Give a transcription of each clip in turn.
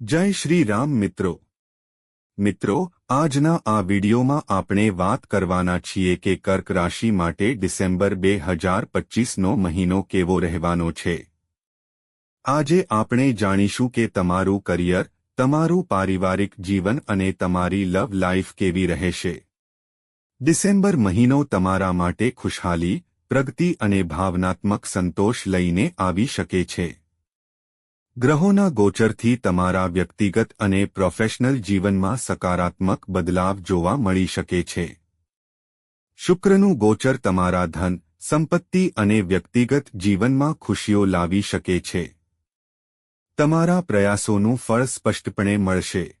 જય શ્રી રામ મિત્રો. મિત્રો, આજના આ વિડીયોમાં આપણે વાત કરવાના છીએ કે કર્ક રાશિ માટે ડિસેમ્બર બે હજાર પચીસનો મહિનો કેવો રહેવાનો છે. આજે આપણે જાણીશું કે તમારું કરિયર, તમારું પારિવારિક જીવન અને તમારી લવ લાઈફ કેવી રહેશે. ડિસેમ્બર મહિનો તમારા માટે ખુશહાલી, પ્રગતિ અને ભાવનાત્મક સંતોષ લઈને આવી શકે છે. ગ્રહોના ગોચરથી તમારા વ્યક્તિગત અને પ્રોફેશનલ જીવનમાં સકારાત્મક બદલાવ જોવા મળી શકે છે. શુક્રનું ગોચર તમારા ધન, સંપત્તિ અને વ્યક્તિગત જીવનમાં ખુશીઓ લાવી શકે છે. તમારા પ્રયાસોનું ફળ સ્પષ્ટપણે મળશે.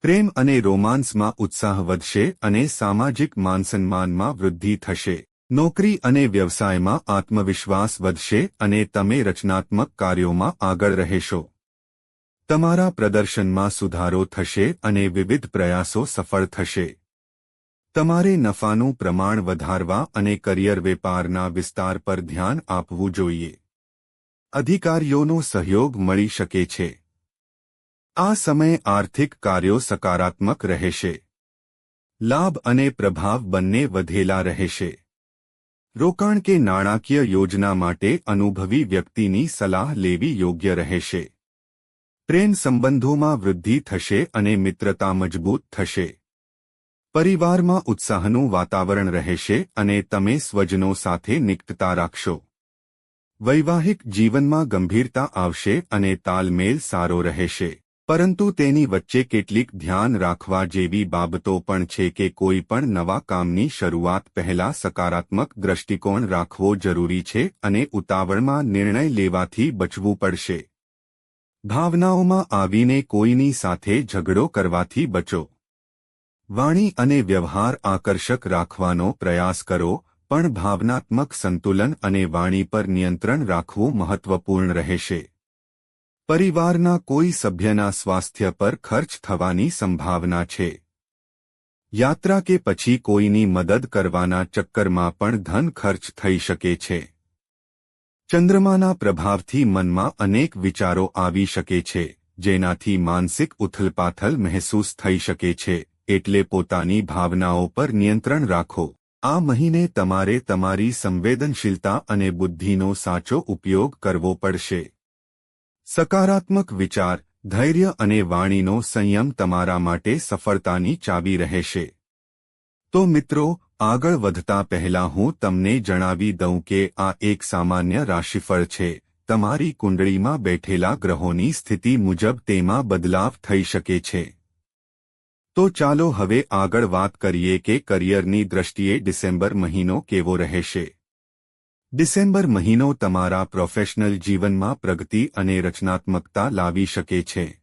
પ્રેમ અને રોમાન્સમાં ઉત્સાહ વધશે અને સામાજિક માનસન્માનમાં વૃદ્ધિ થશે. નોકરી અને વ્યવસાયમાં આત્મવિશ્વાસ વધશે અને તમે રચનાત્મક કાર્યોમાં આગળ રહેશો. તમારા પ્રદર્શનમાં સુધારો થશે અને વિવિધ પ્રયાસો સફળ થશે. તમારે નફાનું પ્રમાણ વધારવા અને કરિયર વેપારના વિસ્તાર પર ધ્યાન આપવું જોઈએ. અધિકારીઓનો સહયોગ મળી શકે છે. આ સમય આર્થિક કાર્યો સકારાત્મક રહેશે. લાભ અને પ્રભાવ બંને વધેલા રહેશે. રોકાણ કે નાણાકીય યોજના માટે અનુભવી વ્યક્તિની સલાહ લેવી યોગ્ય રહેશે. પ્રેમ સંબંધોમાં વૃદ્ધિ થશે અને મિત્રતા મજબૂત થશે. પરિવારમાં ઉત્સાહનું વાતાવરણ રહેશે અને તમે સ્વજનો સાથે નિકટતા રાખશો. વૈવાહિક જીવનમાં ગંભીરતા આવશે અને તાલમેલ સારો રહેશે. પરંતુ તેની વચ્ચે કેટલીક ધ્યાન રાખવા જેવી બાબતો પણ છે કે કોઈ પણ નવા કામની શરૂઆત પહેલા સકારાત્મક દ્રષ્ટિકોણ રાખવો જરૂરી છે અને ઉતાવળમાં નિર્ણય લેવાથી બચવું પડશે. ભાવનાઓમાં આવીને કોઈની સાથે ઝઘડો કરવાથી બચો. વાણી અને વ્યવહાર આકર્ષક રાખવાનો પ્રયાસ કરો, પણ ભાવનાત્મક સંતુલન અને વાણી પર નિયંત્રણ રાખવું મહત્વપૂર્ણ રહેશે. પરિવારના કોઈ સભ્યના સ્વાસ્થ્ય પર ખર્ચ થવાની સંભાવના છે. યાત્રા કે પછી કોઈની મદદ કરવાના ચક્કરમાં પણ ધન ખર્ચ થઈ શકે છે. ચંદ્રમાના પ્રભાવથી મનમાં અનેક વિચારો આવી શકે છે, જેનાથી માનસિક ઉથલપાથલ મહેસૂસ થઈ શકે છે, એટલે પોતાની ભાવનાઓ પર નિયંત્રણ રાખો. આ મહિને તમારે તમારી સંવેદનશીલતા અને બુદ્ધિનો સાચો ઉપયોગ કરવો પડશે. સકારાત્મક વિચાર, ધૈર્ય અને વાણીનો સંયમ તમારા માટે સફળતાની ચાવી રહેશે. તો મિત્રો, આગળ વધતા પહેલા હું તમને જણાવી દઉં કે આ એક સામાન્ય રાશિફળ છે. તમારી કુંડળીમાં બેઠેલા ગ્રહોની સ્થિતિ મુજબ તેમાં બદલાવ થઈ શકે છે. તો ચાલો હવે આગળ વાત કરીએ કે કરિયરની દ્રષ્ટિએ ડિસેમ્બર મહિનો કેવો રહેશે. ડિસેમ્બર મહિનો તમારા પ્રોફેશનલ જીવનમાં પ્રગતિ અને રચનાત્મકતા લાવી શકે છે.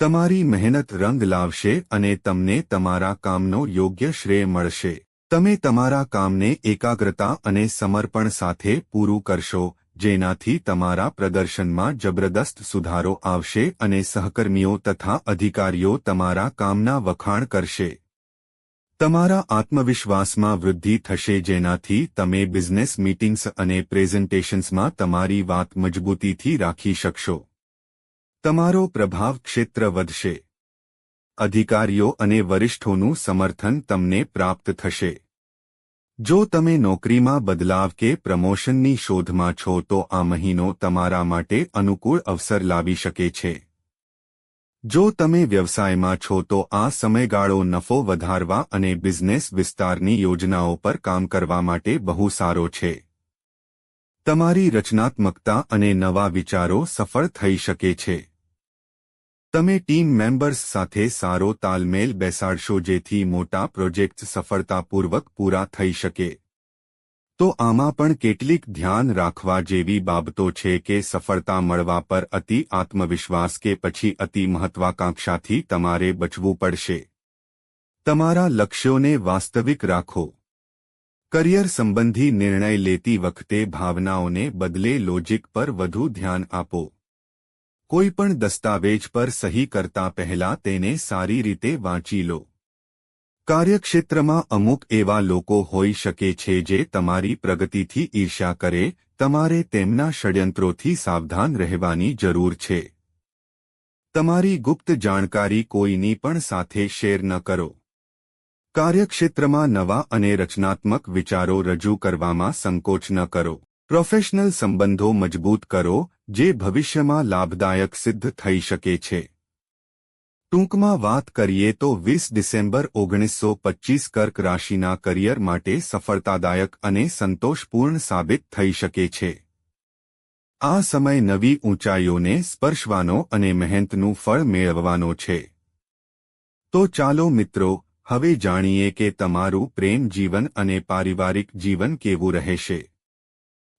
તમારી મહેનત રંગ લાવશે અને તમને તમારા કામનો યોગ્ય શ્રેય મળશે. તમે તમારા કામને એકાગ્રતા અને સમર્પણ સાથે પૂરું કરશો, જેનાથી તમારા પ્રદર્શનમાં જબરદસ્ત સુધારો આવશે અને સહકર્મીઓ તથા અધિકારીઓ તમારા કામના વખાણ કરશે. તમારા આત્મવિશ્વાસમાં વૃદ્ધિ થશે જેનાથી તમે બિઝનેસ મીટિંગ્સ અને પ્રેઝન્ટેશન્સમાં તમારી વાત મજબૂતીથી રાખી શકશો. તમારો પ્રભાવ ક્ષેત્ર વધશે. અધિકારીઓ અને વરિષ્ઠોનું સમર્થન તમને પ્રાપ્ત થશે. જો તમે નોકરીમાં બદલાવ કે પ્રમોશનની શોધમાં છો તો આ મહિનો તમારા માટે અનુકૂળ અવસર લાવી શકે છે. જો તમે વ્યવસાયમાં છો તો આ સમયગાળો નફો વધારવા અને બિઝનેસ વિસ્તારની યોજનાઓ પર કામ કરવા માટે બહુ સારો છે. તમારી રચનાત્મકતા અને નવા વિચારો સફળ થઈ શકે છે. તમે ટીમ મેમ્બર્સ સાથે સારો તાલમેલ બેસાડશો જેથી મોટા પ્રોજેક્ટ્સ સફળતાપૂર્વક પૂરા થઈ શકે. તો આમાં પણ કેટલીક ધ્યાન રાખવા જેવી બાબતો છે કે સફળતા મળવા પર અતિ આત્મવિશ્વાસ કે પછી અતિ મહત્વાકાંક્ષાથી તમારે બચવું પડશે. તમારા લક્ષ્યોને વાસ્તવિક રાખો. કરિયર સંબંધી નિર્ણય લેતી વખતે ભાવનાઓને બદલે લોજિક પર વધુ ધ્યાન આપો. કોઈપણ દસ્તાવેજ પર સહી કરતા પહેલા તેને સારી રીતે વાંચી લો. કાર્યક્ષેત્રમાં અમુક એવા લોકો હોઈ શકે છે જે તમારી પ્રગતિથી ઈર્ષ્યા કરે, તમારે તેમના ષડયંત્રોથી સાવધાન રહેવાની જરૂર છે. તમારી ગુપ્ત જાણકારી કોઈની પણ સાથે શેર ન કરો. કાર્યક્ષેત્રમાં નવા અને રચનાત્મક વિચારો રજૂ કરવામાં સંકોચ ન કરો. પ્રોફેશનલ સંબંધો મજબૂત કરો, જે ભવિષ્યમાં લાભદાયક સિદ્ધ થઈ શકે છે. ટૂંકમાં વાત કરીએ તો વીસ ડિસેમ્બર ઓગણીસો પચ્ચીસ કર્ક રાશિના કરિયર માટે સફળતાદાયક અને સંતોષપૂર્ણ સાબિત થઈ શકે છે. આ સમય નવી ઊંચાઈઓને સ્પર્શવાનો અને મહેનતનું ફળ મેળવવાનો છે. તો ચાલો મિત્રો, હવે જાણીએ કે તમારું પ્રેમ જીવન અને પારિવારિક જીવન કેવું રહેશે.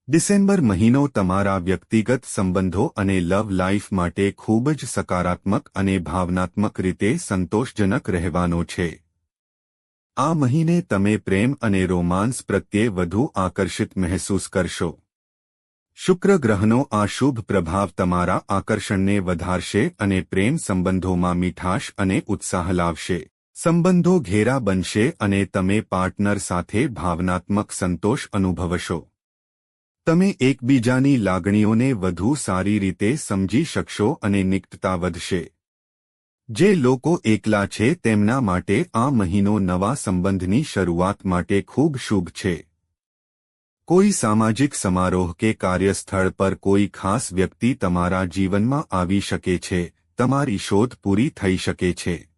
ડિસેમ્બર મહિનો તમારા વ્યક્તિગત સંબંધો અને લવ લાઇફ માટે ખૂબ જ સકારાત્મક અને ભાવનાત્મક રીતે સંતોષજનક રહેવાનો છે. આ મહિને તમે પ્રેમ અને રોમાન્સ પ્રત્યે વધુ આકર્ષિત મહેસૂસ કરશો. શુક્ર ગ્રહનો આ શુભ પ્રભાવ તમારા આકર્ષણને વધારશે અને પ્રેમ સંબંધોમાં મીઠાશ અને ઉત્સાહ લાવશે. સંબંધો ઘેરા બનશે અને તમે પાર્ટનર સાથે ભાવનાત્મક સંતોષ અનુભવશો. તમે એકબીજાની લાગણીઓને વધુ સારી રીતે સમજી શકશો અને નિકટતા વધશે. જે લોકો એકલા છે તેમના માટે આ મહિનો નવા સંબંધની શરૂઆત માટે ખૂબ શુભ છે. કોઈ સામાજિક સમારોહ કે કાર્યસ્થળ પર કોઈ ખાસ વ્યક્તિ તમારા જીવનમાં આવી શકે છે, તમારી શોધ પૂરી થઈ શકે છે.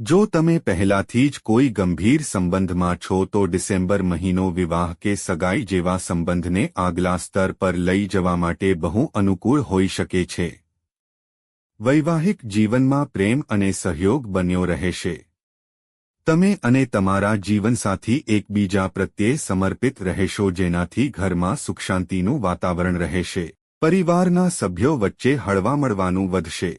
જો તમે પહેલાથી જ કોઈ ગંભીર સંબંધમાં છો તો ડિસેમ્બર મહિનો વિવાહ કે સગાઈ જેવા સંબંધને આગલા સ્તર પર લઈ જવા માટે બહુ અનુકૂળ હોઈ શકે છે. વૈવાહિક જીવનમાં પ્રેમ અને સહયોગ બન્યો રહેશે. તમે અને તમારા જીવનસાથી એકબીજા પ્રત્યે સમર્પિત રહેશો જેનાથી ઘરમાં સુખશાંતિનું વાતાવરણ રહેશે. પરિવારના સભ્યો વચ્ચે હળવા મળવાનું વધશે.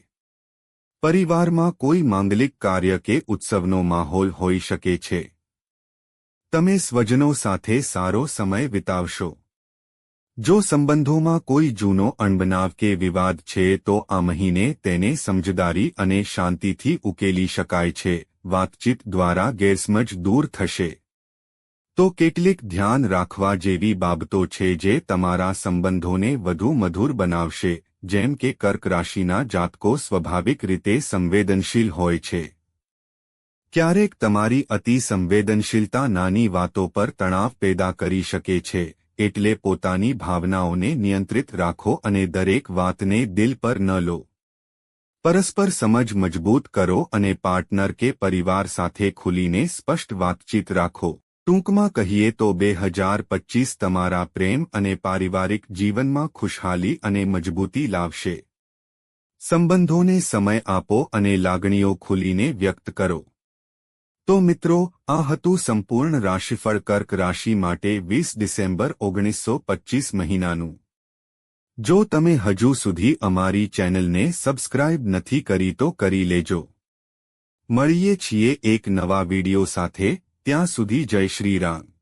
પરિવારમાં કોઈ માંગલિક કાર્ય કે ઉત્સવનો માહોલ હોઈ શકે છે. તમે સ્વજનો સાથે સારો સમય વિતાવશો. જો સંબંધોમાં કોઈ જૂનો અણબનાવ કે વિવાદ છે તો આ મહિને તેને સમજદારી અને શાંતિથી ઉકેલી શકાય છે, વાતચીત દ્વારા ગેરસમજ દૂર થશે. તો કેટલીક ધ્યાન રાખવા જેવી બાબતો છે જે તમારા સંબંધોને વધુ મધુર બનાવશે. જેમ કે કર્ક રાશિના જાતકો સ્વાભાવિક રીતે સંવેદનશીલ હોય છે. ક્યારેક તમારી અતિ સંવેદનશીલતા નાની વાતો પર તણાવ પેદા કરી શકે છે, એટલે પોતાની ભાવનાઓને નિયંત્રિત રાખો અને દરેક વાતને દિલ પર ન લો. પરસ્પર સમજ મજબૂત કરો અને પાર્ટનર કે પરિવાર સાથે ખુલીને સ્પષ્ટ વાતચીત રાખો. ટૂંકમાં કહીએ તો બે હજાર પચીસ તમારા પ્રેમ અને પારિવારિક જીવનમાં ખુશહાલી અને મજબૂતી લાવશે. સંબંધોને સમય આપો અને લાગણીઓ ખુલીને વ્યક્ત કરો. તો મિત્રો, આ હતું સંપૂર્ણ રાશિફળ કર્ક રાશિ માટે વીસ ડિસેમ્બર ઓગણીસો પચીસ મહિનાનું. જો તમે હજુ સુધી અમારી ચેનલને સબસ્ક્રાઇબ નથી કરી તો કરી લેજો. મળીએ છીએ એક નવા વિડિયો સાથે. ત્યાં સુધી જય શ્રી રામ.